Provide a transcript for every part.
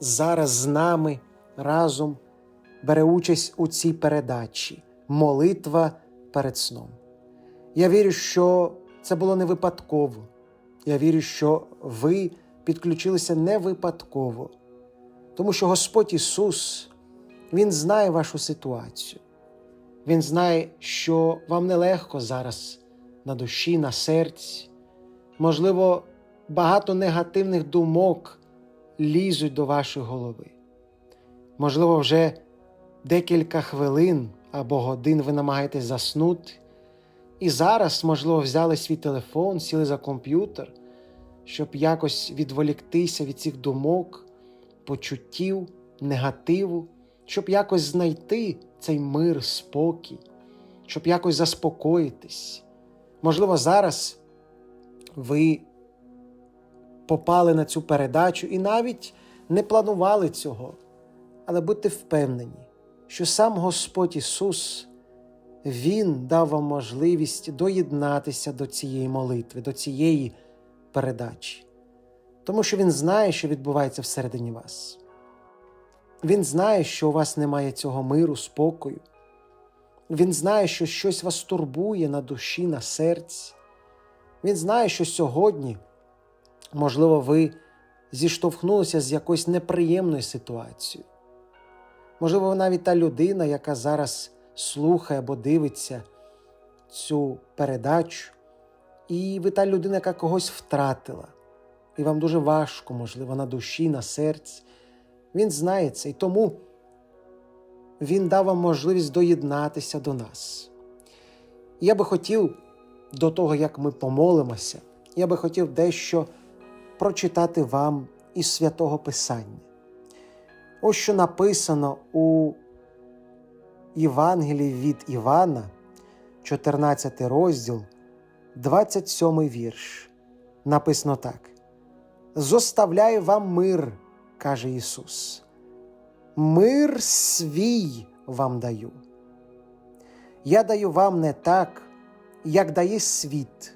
зараз з нами разом бере участь у цій передачі Молитва перед сном. Я вірю, що це було не випадково. Я вірю, що ви підключилися не випадково, тому що Господь Ісус, Він знає вашу ситуацію. Він знає, що вам нелегко зараз на душі, на серці. Можливо, багато негативних думок лізуть до вашої голови. Можливо, вже декілька хвилин або годин ви намагаєтесь заснути, і зараз, можливо, взяли свій телефон, сіли за комп'ютер, щоб якось відволіктися від цих думок, почуттів, негативу, щоб якось знайти цей мир, спокій, щоб якось заспокоїтись. Можливо, зараз ви попали на цю передачу і навіть не планували цього. Але будьте впевнені, що сам Господь Ісус, Він дав вам можливість доєднатися до цієї молитви, до цієї передачі. Тому що Він знає, що відбувається всередині вас. Він знає, що у вас немає цього миру, спокою. Він знає, що щось вас турбує на душі, на серці. Він знає, що сьогодні, можливо, ви зіштовхнулися з якоюсь неприємною ситуацією. Можливо, навіть та людина, яка зараз слухає або дивиться цю передачу, і ви та людина, яка когось втратила, і вам дуже важко, можливо, на душі, на серці. Він знає це, і тому Він дав вам можливість доєднатися до нас. І я би хотів, до того, як ми помолимося, я би хотів дещо прочитати вам із святого Писання. Ось що написано у Євангелії від Івана, 14 розділ, 27 вірш. Написано так: Зоставляю вам мир, каже Ісус. Мир свій вам даю. Я даю вам не так, як дає світ.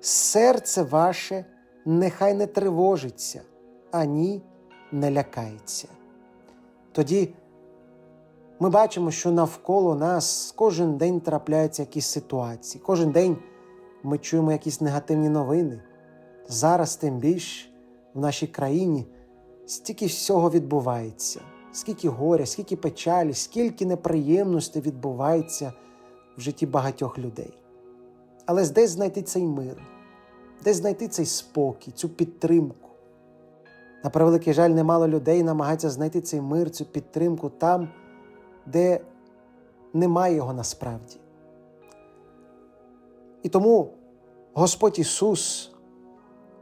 Серце ваше нехай не тривожиться, ані не лякається. Тоді ми бачимо, що навколо нас кожен день трапляються якісь ситуації, кожен день ми чуємо якісь негативні новини. Зараз, тим більш, в нашій країні стільки всього відбувається, скільки горя, скільки печалі, скільки неприємностей відбувається в житті багатьох людей. Але десь знайти цей мир, десь знайти цей спокій, цю підтримку. На превеликий жаль, немало людей намагається знайти цей мир, цю підтримку там, де немає його насправді. І тому Господь Ісус,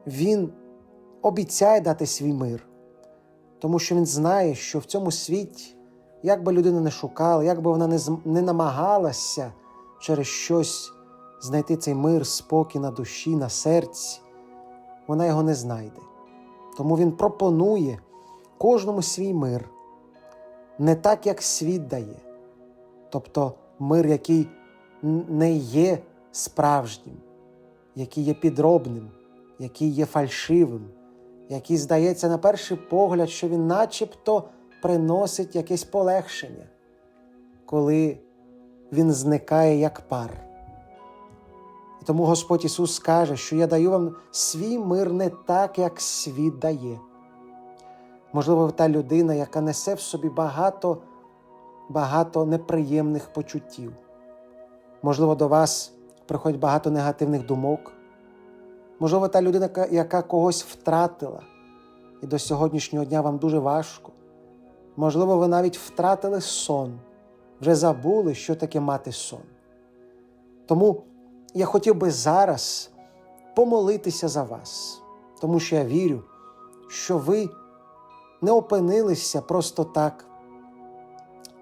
Він обіцяє дати свій мир, тому що Він знає, що в цьому світі, як би людина не шукала, як би вона не намагалася через щось знайти цей мир, спокій на душі, на серці, вона його не знайде. Тому Він пропонує кожному свій мир, не так, як світ дає, тобто мир, який не є справжнім, який є підробним, який є фальшивим, який здається на перший погляд, що він начебто приносить якесь полегшення, коли він зникає як пар. Тому Господь Ісус каже, що я даю вам свій мир не так, як світ дає. Можливо, та людина, яка несе в собі багато, багато неприємних почуттів. Можливо, до вас приходить багато негативних думок. Можливо, та людина, яка когось втратила, і до сьогоднішнього дня вам дуже важко. Можливо, ви навіть втратили сон, вже забули, що таке мати сон. Тому я хотів би зараз помолитися за вас, тому що я вірю, що ви не опинилися просто так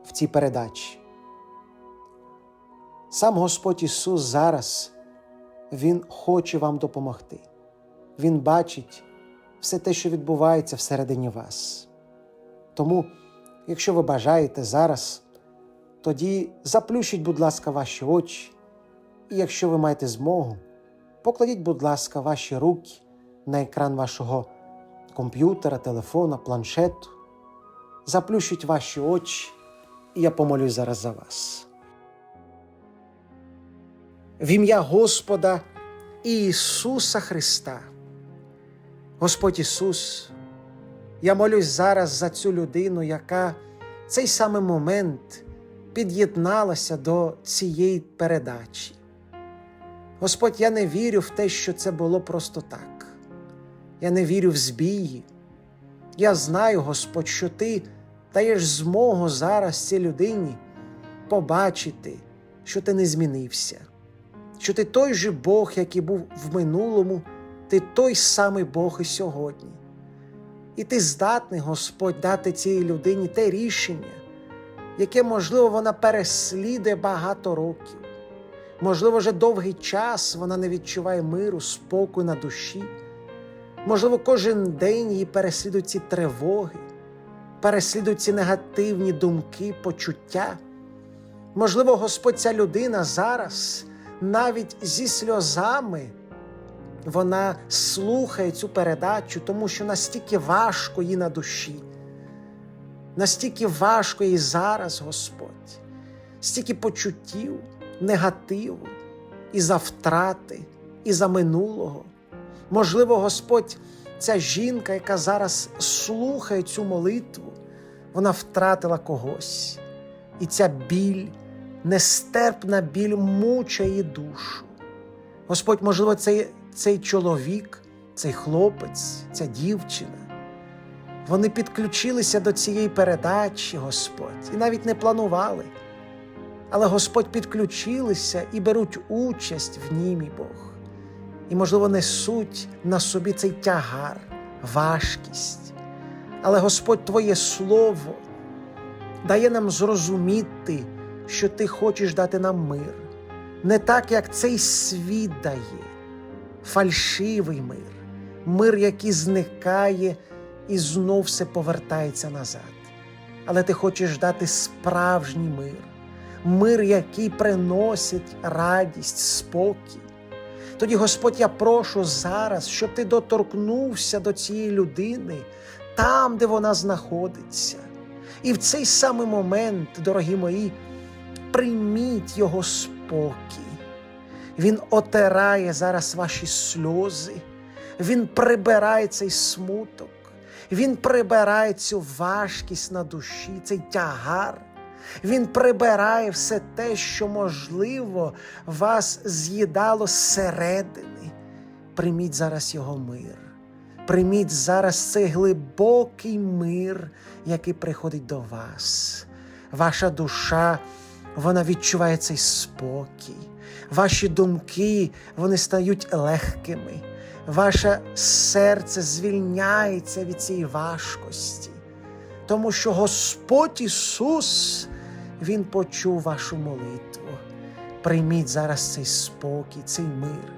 в цій передачі. Сам Господь Ісус зараз Він хоче вам допомогти. Він бачить все те, що відбувається всередині вас. Тому, якщо ви бажаєте зараз, тоді заплющіть, будь ласка, ваші очі, і якщо ви маєте змогу, покладіть, будь ласка, ваші руки на екран вашого комп'ютера, телефона, планшету. Заплющіть ваші очі, і я помолюсь зараз за вас. В ім'я Господа Ісуса Христа. Господь Ісус, я молюсь зараз за цю людину, яка в цей самий момент під'єдналася до цієї передачі. Господь, я не вірю в те, що це було просто так. Я не вірю в збії. Я знаю, Господь, що Ти даєш змогу зараз цій людині побачити, що ти не змінився, що ти той же Бог, який був в минулому, ти той самий Бог і сьогодні. І ти здатний, Господь, дати цій людині те рішення, яке, можливо, вона переслідує багато років. Можливо, вже довгий час вона не відчуває миру, спокою на душі. Можливо, кожен день її переслідують ці тривоги, переслідують ці негативні думки, почуття. Можливо, Господь ця людина зараз навіть зі сльозами вона слухає цю передачу, тому що настільки важко їй на душі, настільки важко їй зараз, Господь, стільки почуттів, негативу і за втрати, і за минулого. Можливо, Господь, ця жінка, яка зараз слухає цю молитву, вона втратила когось. І ця біль, нестерпна біль мучає її душу. Господь, можливо, цей, цей чоловік, цей хлопець, ця дівчина. Вони підключилися до цієї передачі, Господь, і навіть не планували. Але Господь підключилися і беруть участь в ній, мій Бог. І, можливо, несуть на собі цей тягар, важкість. Але Господь, Твоє Слово дає нам зрозуміти, що Ти хочеш дати нам мир, не так, як цей світ дає, фальшивий мир, мир, який зникає і знов все повертається назад. Але ти хочеш дати справжній мир, мир, який приносить радість, спокій. Тоді, Господь, я прошу зараз, щоб ти доторкнувся до цієї людини там, де вона знаходиться. І в цей самий момент, дорогі мої, прийміть його спокій. Він отирає зараз ваші сльози, Він прибирає цей смуток, Він прибирає цю важкість на душі, цей тягар. Він прибирає все те, що, можливо, вас з'їдало зсередини. Прийміть зараз його мир. Прийміть зараз цей глибокий мир, який приходить до вас. Ваша душа, вона відчуває цей спокій. Ваші думки, вони стають легкими. Ваше серце звільняється від цієї важкості. Тому що Господь Ісус, Він почув вашу молитву. Прийміть зараз цей спокій, цей мир.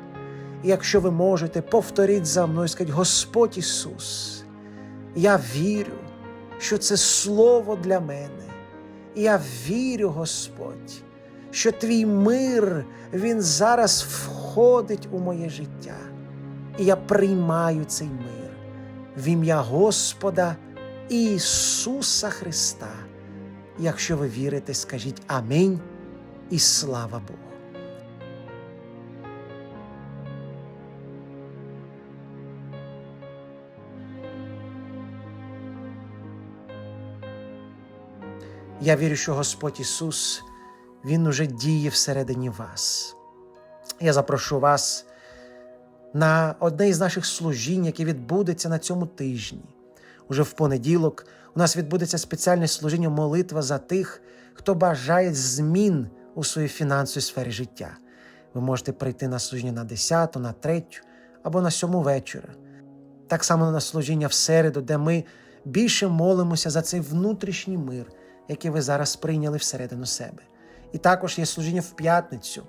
І якщо ви можете, повторіть за мною, скажіть, Господь Ісус, я вірю, що це Слово для мене. Я вірю, Господь, що твій мир, Він зараз входить у моє життя. І я приймаю цей мир в ім'я Господа Ісуса Христа. Якщо ви вірите, скажіть Амінь і слава Богу. Я вірю, що Господь Ісус, Він уже діє всередині вас. Я запрошу вас на одне із наших служінь, яке відбудеться на цьому тижні. Уже в понеділок у нас відбудеться спеціальне служіння молитва за тих, хто бажає змін у своїй фінансовій сфері життя. Ви можете прийти на служіння на 10, на 3 або на 7 вечора. Так само на служіння в середу, де ми більше молимося за цей внутрішній мир, який ви зараз прийняли всередину себе. І також є служіння в п'ятницю,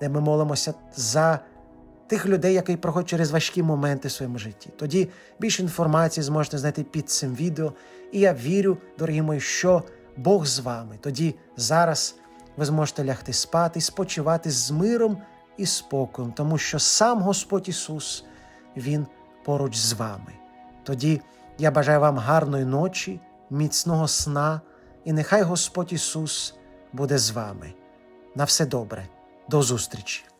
де ми молимося за тих людей, які проходять через важкі моменти в своєму житті. Тоді більше інформації зможете знайти під цим відео. І я вірю, дорогі мої, що Бог з вами. Тоді зараз ви зможете лягти спати, спочивати з миром і спокоєм, тому що сам Господь Ісус, Він поруч з вами. Тоді я бажаю вам гарної ночі, міцного сна, і нехай Господь Ісус буде з вами. На все добре, до зустрічі!